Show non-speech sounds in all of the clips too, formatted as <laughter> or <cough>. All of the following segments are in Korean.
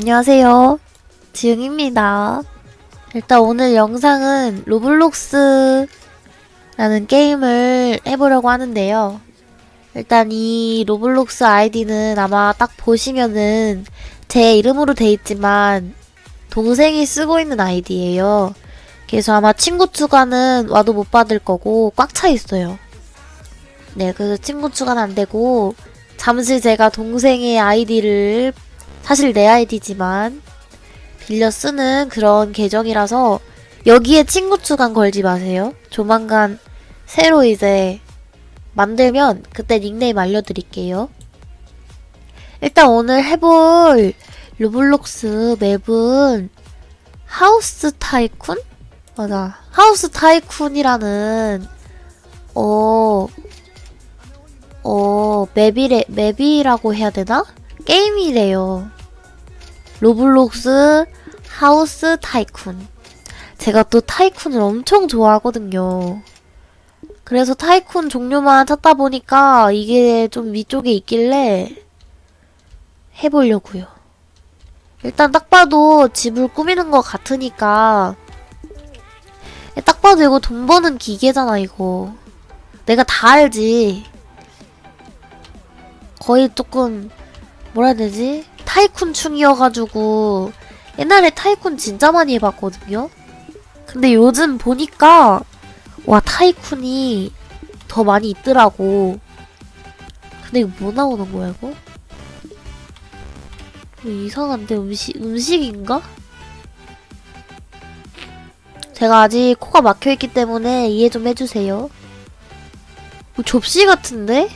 안녕하세요. 지영입니다. 일단 오늘 영상은 로블록스라는 게임을 해보려고 하는데요. 일단 이 로블록스 아이디는 아마 딱 보시면은 제 이름으로 돼 있지만 동생이 쓰고 있는 아이디예요. 그래서 아마 친구 추가는 와도 못 받을 거고 꽉 차 있어요. 네, 그래서 친구 추가는 안 되고 잠시 제가 동생의 아이디를 사실 내 아이디지만 빌려 쓰는 그런 계정이라서 여기에 친구 추간 걸지 마세요. 조만간 새로 이제 만들면 그때 닉네임 알려드릴게요. 일단 오늘 해볼 로블록스 맵은 하우스 타이쿤? 맞아. 하우스 타이쿤이라는 어, 어, 맵이래, 맵이라고 해야 되나? 게임이래요. 로블록스 하우스 타이쿤. 제가 또 타이쿤을 엄청 좋아하거든요. 그래서 타이쿤 종류만 찾다 보니까 이게 좀 위쪽에 있길래 해보려고요. 일단 딱 봐도 집을 꾸미는 것 같으니까 딱 봐도 이거 돈 버는 기계잖아 이거. 내가 다 알지. 거의 조금 뭐라 해야 되지? 타이쿤 충이어가지고 옛날에 타이쿤 진짜 많이 해봤거든요. 근데 요즘 보니까 와 타이쿤이 더 많이 있더라고. 근데 이거 뭐 나오는 거야 이거? 이거 이상한데 음식 음식인가? 제가 아직 코가 막혀있기 때문에 이해 좀 해주세요. 뭐 접시 같은데?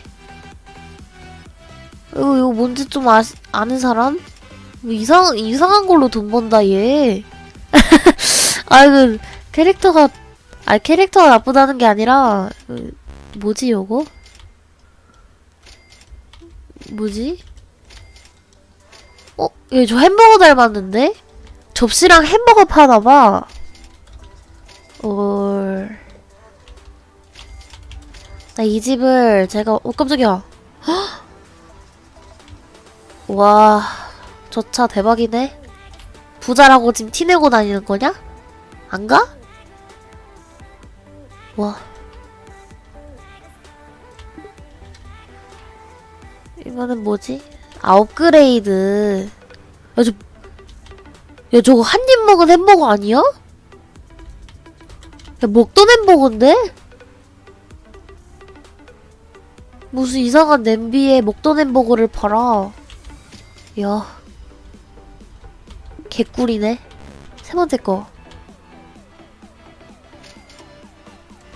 이거, 이거 뭔지 좀 아, 아는 사람? 뭐 이상, 이상한 걸로 돈 번다, 얘. <laughs> 아, 그, 캐릭터가, 아, 캐릭터가 나쁘다는 게 아니라, 그, 뭐지, 요거? 뭐지? 어? 얘 저 햄버거 닮았는데? 접시랑 햄버거 파나봐. 올. 나이 집을 제가, 어, 깜짝이야. <gasps> 와, 저 차 대박이네. 부자라고 지금 티내고 다니는 거냐? 안 가? 와. 이거는 뭐지? 아, 업그레이드. 야, 저, 야, 저거 한 입 먹은 햄버거 아니야? 야, 먹던 햄버거인데? 무슨 이상한 냄비에 먹던 햄버거를 팔아. 야. 개꿀이네. 세 번째 거.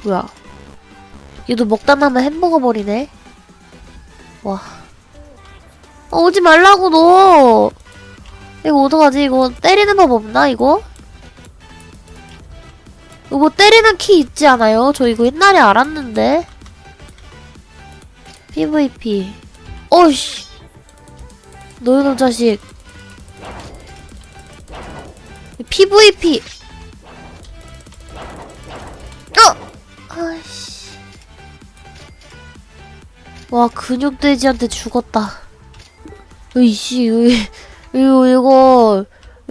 뭐야. 얘도 먹다 남은 햄버거 버리네. 와. 아, 오지 말라고, 너! 이거 어떡하지? 이거 때리는 법 없나, 이거? 이거 때리는 키 있지 않아요? 저 이거 옛날에 알았는데. PVP. 어이씨. 너 이놈 자식. PVP. 어! 아이씨. 와, 근육돼지한테 죽었다. 으이씨, 으이, 이거, 이거,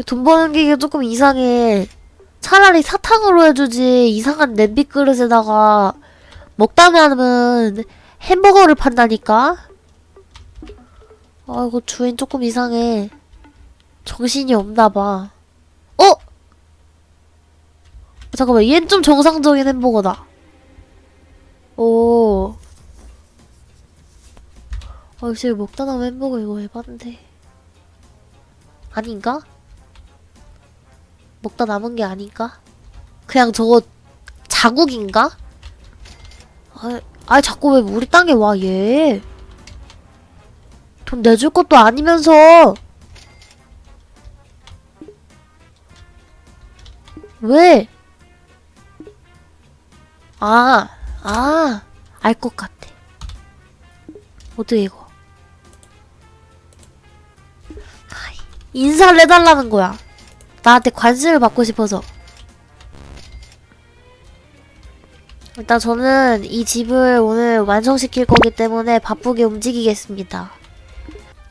돈 버는 게 조금 이상해. 차라리 사탕으로 해주지, 이상한 냄비 그릇에다가 먹다 남은 햄버거를 판다니까? 아이고, 주인 조금 이상해. 정신이 없나봐. 어? 잠깐만, 얘는 좀 정상적인 햄버거다. 오. 아, 역시 먹다 남은 햄버거 이거 해봤는데. 아닌가? 먹다 남은 게 아닌가? 그냥 저거 자국인가? 아, 아 자꾸 왜 우리 땅에 와, 얘. 돈 내줄 것도 아니면서. 왜? 아, 아, 알 것 같아. 어떻게 이거? 인사를 해달라는 거야. 나한테 관심을 받고 싶어서. 일단 저는 이 집을 오늘 완성시킬 거기 때문에 바쁘게 움직이겠습니다.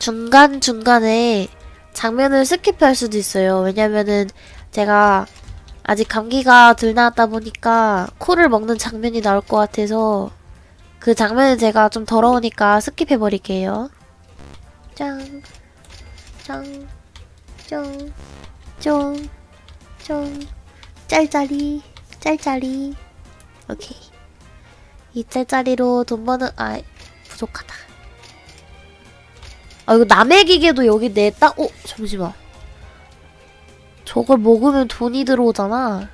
중간중간에 장면을 스킵할 수도 있어요. 왜냐면은 제가 아직 감기가 덜 나았다 보니까 코를 먹는 장면이 나올 것 같아서 그 장면은 제가 좀 더러우니까 스킵해 버릴게요. 짱, 짱, 쫑, 쫑, 쫑, 짤짤이, 짤짤이. 오케이. 이 짤짤이로 돈 버는, 아, 부족하다. 아, 이거 남의 기계도 여기 내 땅, 어, 잠시만. 저걸 먹으면 돈이 들어오잖아.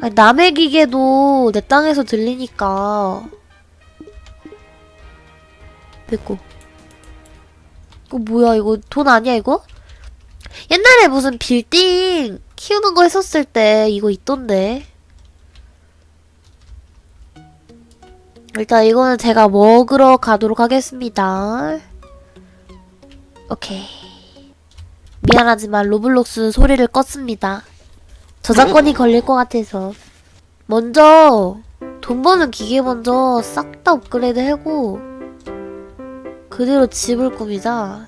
아니, 남의 기계도 내 땅에서 들리니까. 됐고. 이거 뭐야, 이거 돈 아니야, 이거? 옛날에 무슨 빌딩 키우는 거 했었을 때 이거 있던데. 일단 이거는 제가 먹으러 가도록 하겠습니다. 오케이. 미안하지만 로블록스 소리를 껐습니다. 저작권이 걸릴 것 같아서. 먼저 돈 버는 기계 먼저 싹 다 업그레이드 하고 그대로 집을 꾸미자.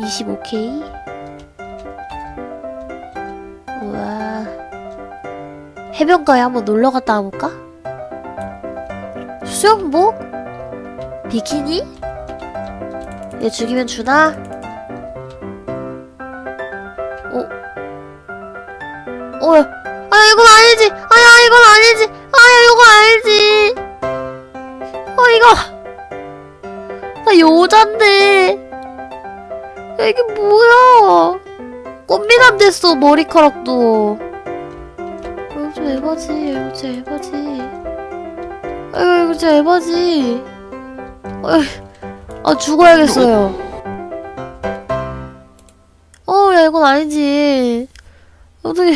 25K? 우와. 해변가에 한번 놀러 갔다 와볼까? 수영복? 비키니? 얘 죽이면 주나? 어? 어, 아, 이건 아니지! 아야, 이건 아니지! 아야, 이거 아니지! 어, 이거! 나 여잔데! 야, 이게 뭐야! 꽃미남 됐어, 머리카락도. 이거 좀 에바지, 이거 진짜 에바지. 아이고, 이거 진짜 에바지. 어이, 아, 죽어야겠어요. 어, 야, 이건 아니지. 어떻게,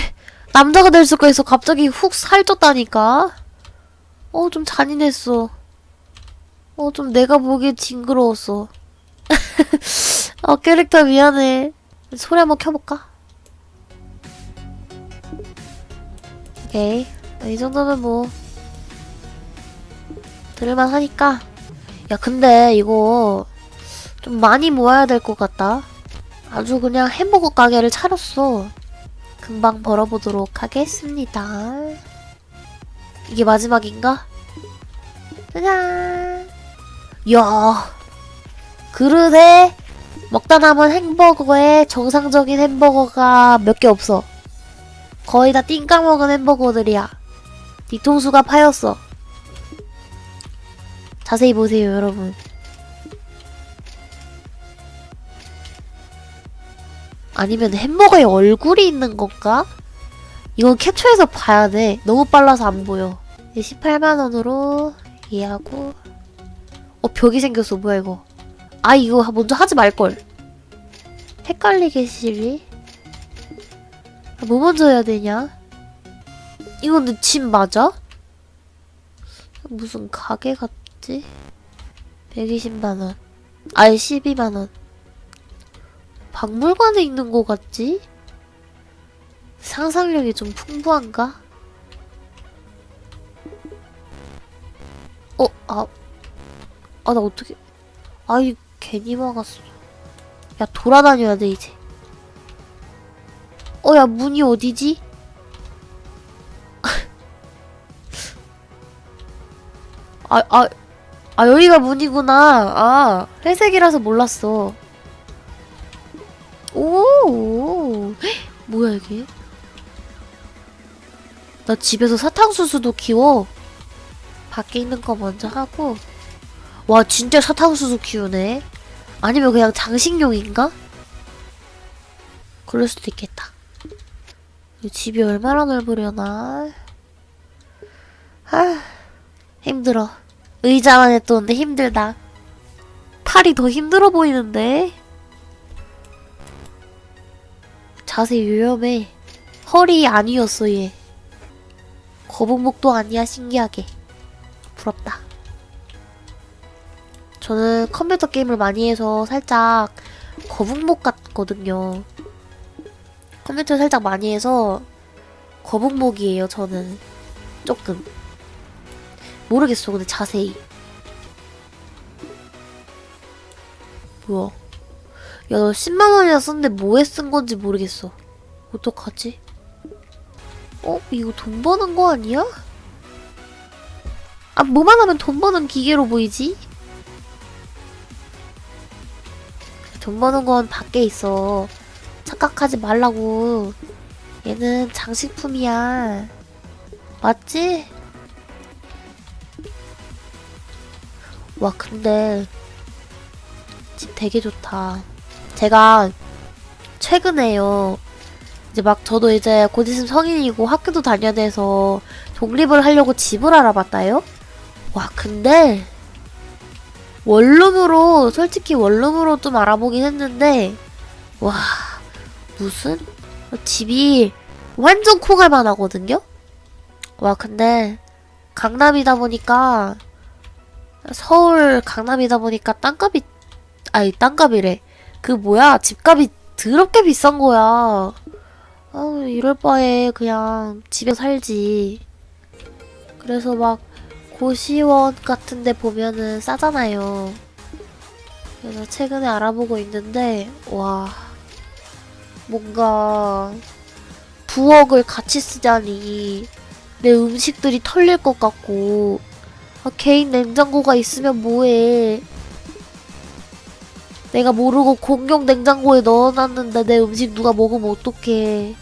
남자가 될 수가 있어. 갑자기 훅 살쪘다니까. 어, 좀 잔인했어. 어, 좀 내가 보기에 징그러웠어. <laughs> 어, 캐릭터 미안해. 소리 한번 켜볼까? 오케이. 이 정도면 뭐, 들을만 하니까. 야, 근데 이거 좀 많이 모아야 될 것 같다. 아주 그냥 햄버거 가게를 차렸어. 금방 벌어보도록 하겠습니다. 이게 마지막인가? 짜잔! 야 그릇에 먹다 남은 햄버거에 정상적인 햄버거가 몇 개 없어. 거의 다 띵까 먹은 햄버거들이야. 뒤통수가 파였어. 자세히 보세요, 여러분. 아니면 햄버거에 얼굴이 있는 건가? 이건 캡처해서 봐야 돼. 너무 빨라서 안 보여. 18만원으로 이해하고. 어, 벽이 생겼어. 뭐야, 이거. 아, 이거 먼저 하지 말걸. 헷갈리게 시리. 아, 뭐 먼저 해야 되냐? 이건 내집 맞아? 무슨 가게 같 지? 120만원. 아니, 12만원. 박물관에 있는 것 같지? 상상력이 좀 풍부한가? 어, 아, 아, 나 어떻게, 아이, 괜히 막았어. 야, 돌아다녀야 돼, 이제. 어, 야, 문이 어디지? <laughs> 아, 아, 아, 여기가 문이구나. 아, 회색이라서 몰랐어. 오, 오. 헉, <gasps> 뭐야, 이게? 나 집에서 사탕수수도 키워. 밖에 있는 거 먼저 하고. 와, 진짜 사탕수수 키우네. 아니면 그냥 장식용인가? 그럴 수도 있겠다. 이 집이 얼마나 넓으려나. 아, 힘들어. 의자만 했었는데 힘들다. 팔이 더 힘들어 보이는데? 자세 위험해. 허리 아니었어, 얘. 거북목도 아니야, 신기하게. 부럽다. 저는 컴퓨터 게임을 많이 해서 살짝 거북목 같거든요. 컴퓨터 살짝 많이 해서 거북목이에요, 저는. 조금. 모르겠어, 근데 자세히. 뭐야. 야, 너 10만원이나 썼는데 뭐에 쓴 건지 모르겠어. 어떡하지? 어? 이거 돈 버는 거 아니야? 아, 뭐만 하면 돈 버는 기계로 보이지? 돈 버는 건 밖에 있어. 착각하지 말라고. 얘는 장식품이야. 맞지? 와, 근데 집 되게 좋다. 제가 최근에요. 이제 막 저도 이제 곧 있으면 성인이고 학교도 다녀야 돼서 독립을 하려고 집을 알아봤다요? 와, 근데 원룸으로 솔직히 원룸으로 좀 알아보긴 했는데 와, 무슨 집이 완전 콩알만 하거든요? 와, 근데 강남이다 보니까 서울 강남이다 보니까 땅값이 아니 땅값이래. 그 뭐야 집값이 더럽게 비싼 거야. 아 이럴 바에 그냥 집에 살지. 그래서 막 고시원 같은 데 보면은 싸잖아요. 그래서 최근에 알아보고 있는데 와 뭔가 부엌을 같이 쓰자니 내 음식들이 털릴 것 같고 아, 개인 냉장고가 있으면 뭐해. 내가 모르고 공용 냉장고에 넣어놨는데 내 음식 누가 먹으면 어떡해.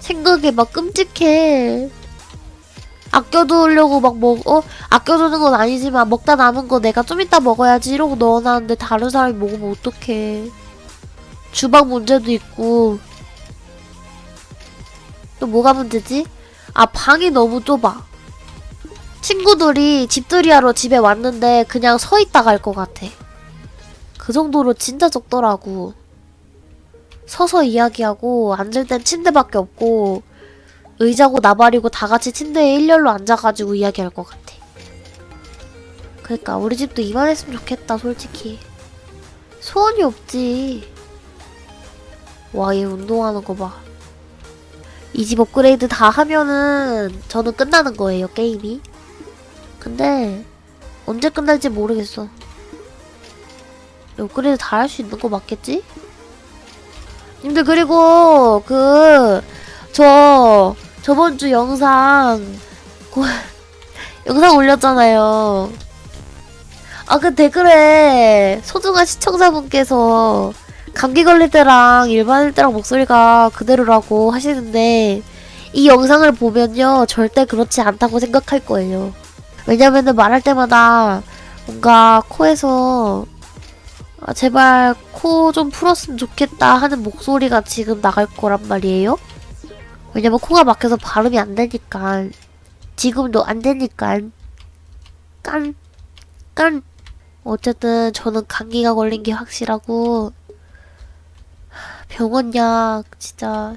생각에 막 끔찍해. 아껴두려고 막 먹, 어? 아껴두는 건 아니지만 먹다 남은 거 내가 좀 이따 먹어야지 이러고 넣어놨는데 다른 사람이 먹으면 어떡해. 주방 문제도 있고. 또 뭐가 문제지? 아, 방이 너무 좁아. 친구들이 집들이 하러 집에 왔는데 그냥 서 있다 갈 것 같아. 그 정도로 진짜 적더라고. 서서 이야기하고 앉을 땐 침대밖에 없고 의자고 나발이고 다 같이 침대에 일렬로 앉아가지고 이야기할 것 같아. 그러니까 우리 집도 이만했으면 좋겠다 솔직히. 소원이 없지. 와 얘 운동하는 거 봐. 이 집 업그레이드 다 하면은 저는 끝나는 거예요 게임이. 근데 언제 끝날지 모르겠어. 업그레이드 다할 수 있는 거 맞겠지? 근데 그리고 그 저 저번 주 영상 고, <laughs> 영상 올렸잖아요. 아 그 댓글에 소중한 시청자분께서 감기 걸릴 때랑 일반일 때랑 목소리가 그대로라고 하시는데 이 영상을 보면요 절대 그렇지 않다고 생각할 거예요. 왜냐면은 말할 때마다 뭔가 코에서 아, 제발 코 좀 풀었으면 좋겠다 하는 목소리가 지금 나갈 거란 말이에요. 왜냐면 코가 막혀서 발음이 안 되니까. 지금도 안 되니까. 깐, 깐. 어쨌든 저는 감기가 걸린 게 확실하고 병원 약 진짜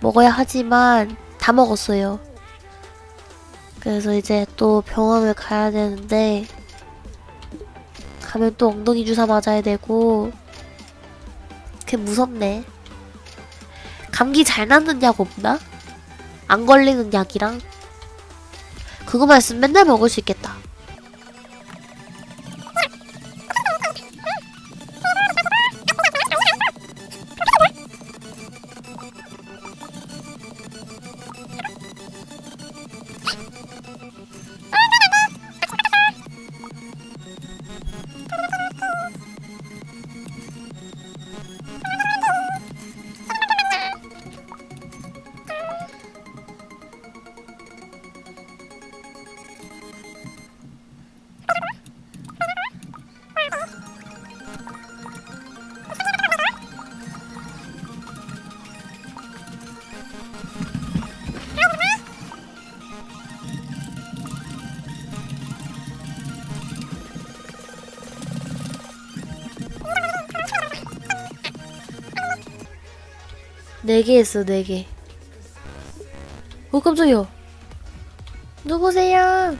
먹어야 하지만 다 먹었어요. 그래서 이제 또 병원을 가야 되는데 가면 또 엉덩이 주사 맞아야 되고 그게 무섭네. 감기 잘 낫는 약 없나? 안 걸리는 약이랑 그거만 있으면 맨날 먹을 수 있겠다. 네 개 했어, 네 개. 어, 깜짝이야. 누구세요?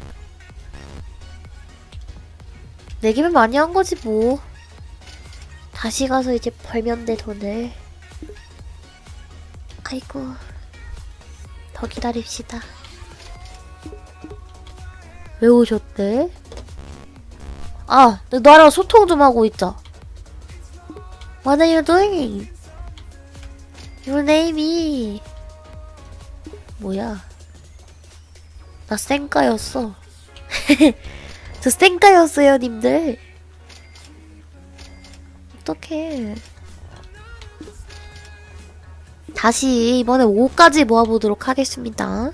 네 개면 많이 한 거지, 뭐. 다시 가서 이제 벌면 돼, 돈을. 아이고. 더 기다립시다. 왜 오셨대? 아, 네, 나랑 소통 좀 하고 있자. What are? Name 뭐야? 나 쌩까였어. <laughs> 저 쌩까였어요, 님들. 어떡해. 다시 이번에 5까지 모아보도록 하겠습니다.